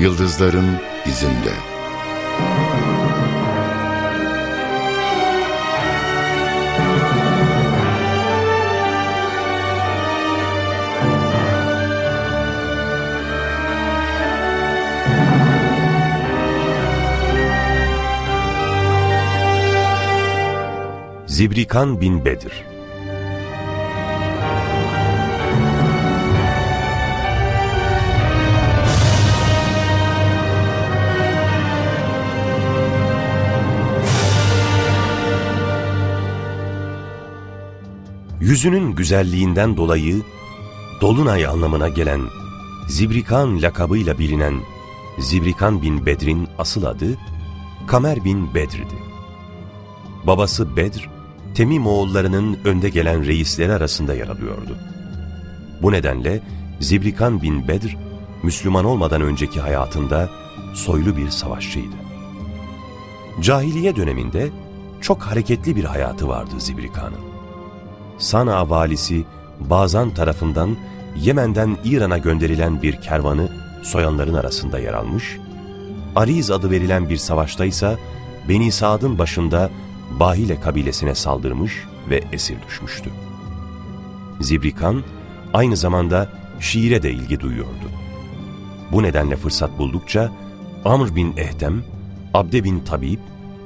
yıldızların izinde. Zibrikan bin Bedir Yüzünün güzelliğinden dolayı Dolunay anlamına gelen Zibrikan lakabıyla bilinen Zibrikan bin Bedr'in asıl adı Kamer bin Bedr'di. Babası Bedr, Temim oğullarının önde gelen reisleri arasında yer alıyordu. Bu nedenle Zibrikan bin Bedr, Müslüman olmadan önceki hayatında soylu bir savaşçıydı. Cahiliye döneminde çok hareketli bir hayatı vardı Zibrikan'ın. Sana valisi Bazan tarafından Yemen'den İran'a gönderilen bir kervanı soyanların arasında yer almış, Ariz adı verilen bir savaşta ise Beni Saad'ın başında Bahile kabilesine saldırmış ve esir düşmüştü. Zibrikan aynı zamanda şiire de ilgi duyuyordu. Bu nedenle fırsat buldukça Amr bin Ehdem, Abde bin Tabib,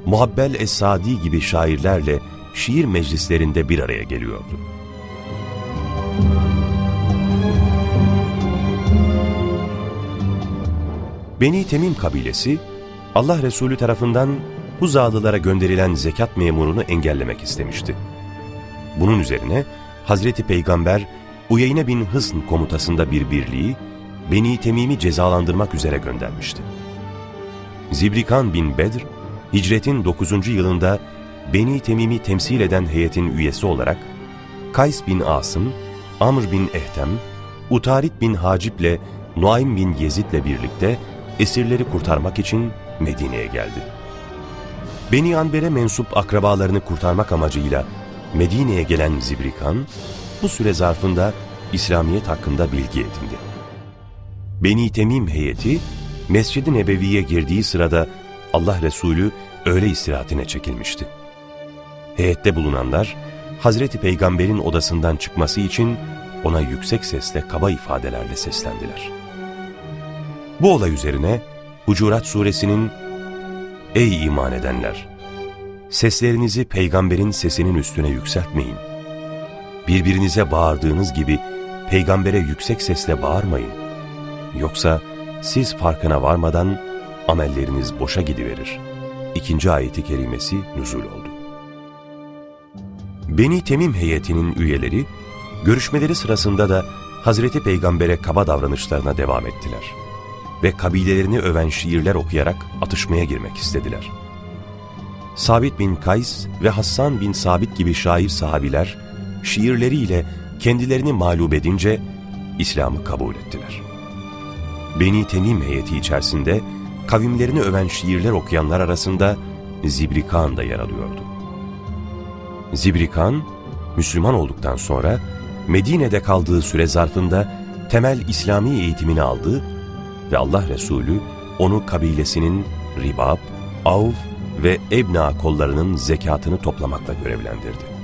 Muhabbel Es-Sadi gibi şairlerle şiir meclislerinde bir araya geliyordu. Beni Temim kabilesi, Allah Resulü tarafından Huzalılara gönderilen zekat memurunu engellemek istemişti. Bunun üzerine Hazreti Peygamber Uyeyne bin Hısn komutasında bir birliği Beni Temim'i cezalandırmak üzere göndermişti. Zibrikan bin Bedr, hicretin 9. yılında Beni Temim'i temsil eden heyetin üyesi olarak Kays bin Asım, Amr bin Ehtem, Utarit bin Hacip'le Nuaym bin Yezid'le birlikte esirleri kurtarmak için Medine'ye geldi. Beni Anber'e mensup akrabalarını kurtarmak amacıyla Medine'ye gelen Zibrikan, bu süre zarfında İslamiyet hakkında bilgi edindi. Beni Temim heyeti, Mescid-i Nebevi'ye girdiği sırada Allah Resulü öğle istirahatine çekilmişti. Heyette bulunanlar, Hazreti Peygamber'in odasından çıkması için ona yüksek sesle kaba ifadelerle seslendiler. Bu olay üzerine Hucurat suresinin Ey iman edenler! Seslerinizi peygamberin sesinin üstüne yükseltmeyin. Birbirinize bağırdığınız gibi peygambere yüksek sesle bağırmayın. Yoksa siz farkına varmadan amelleriniz boşa gidiverir. İkinci ayeti kerimesi nüzul oldu. Beni Temim heyetinin üyeleri, görüşmeleri sırasında da Hazreti Peygamber'e kaba davranışlarına devam ettiler ve kabilelerini öven şiirler okuyarak atışmaya girmek istediler. Sabit bin Kays ve Hassan bin Sabit gibi şair sahabiler, şiirleriyle kendilerini mağlup edince İslam'ı kabul ettiler. Beni Temim heyeti içerisinde kavimlerini öven şiirler okuyanlar arasında Zibrikan da yer alıyordu. Zibrikan, Müslüman olduktan sonra Medine'de kaldığı süre zarfında temel İslami eğitimini aldı ve Allah Resulü onu kabilesinin Ribab, Avv ve Ebna kollarının zekatını toplamakla görevlendirdi.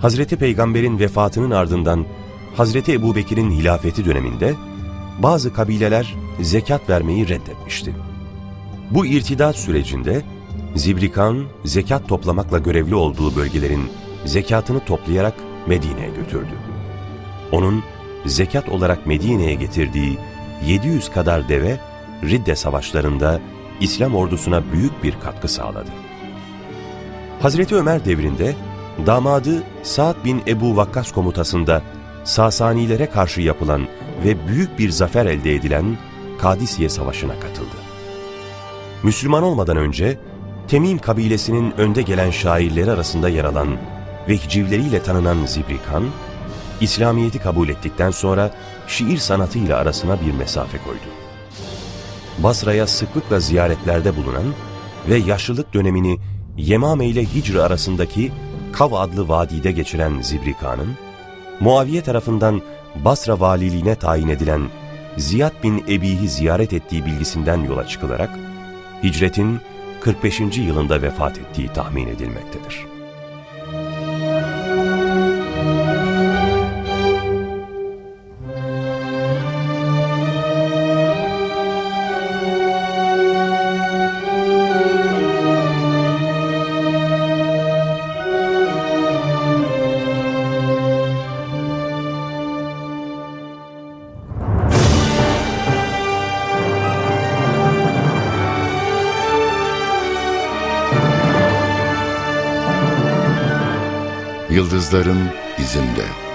Hazreti Peygamber'in vefatının ardından Hazreti Ebubekir'in hilafeti döneminde bazı kabileler zekat vermeyi reddetmişti. Bu irtidat sürecinde Zibrikan zekat toplamakla görevli olduğu bölgelerin zekatını toplayarak Medine'ye götürdü. Onun zekat olarak Medine'ye getirdiği 700 kadar deve Ridde savaşlarında İslam ordusuna büyük bir katkı sağladı. Hazreti Ömer devrinde damadı Sa'd bin Ebu Vakkas komutasında Sasanilere karşı yapılan ve büyük bir zafer elde edilen Kadisiye Savaşı'na katıldı. Müslüman olmadan önce Temim kabilesinin önde gelen şairleri arasında yer alan ve hicivleriyle tanınan Zibrikan, İslamiyet'i kabul ettikten sonra şiir sanatıyla arasına bir mesafe koydu. Basra'ya sıklıkla ziyaretlerde bulunan ve yaşlılık dönemini Yemame ile Hicr arasındaki Kav adlı vadide geçiren Zibrika'nın, Muaviye tarafından Basra valiliğine tayin edilen Ziyad bin Ebi'yi ziyaret ettiği bilgisinden yola çıkılarak, hicretin 45. yılında vefat ettiği tahmin edilmektedir. Yıldızların izinde.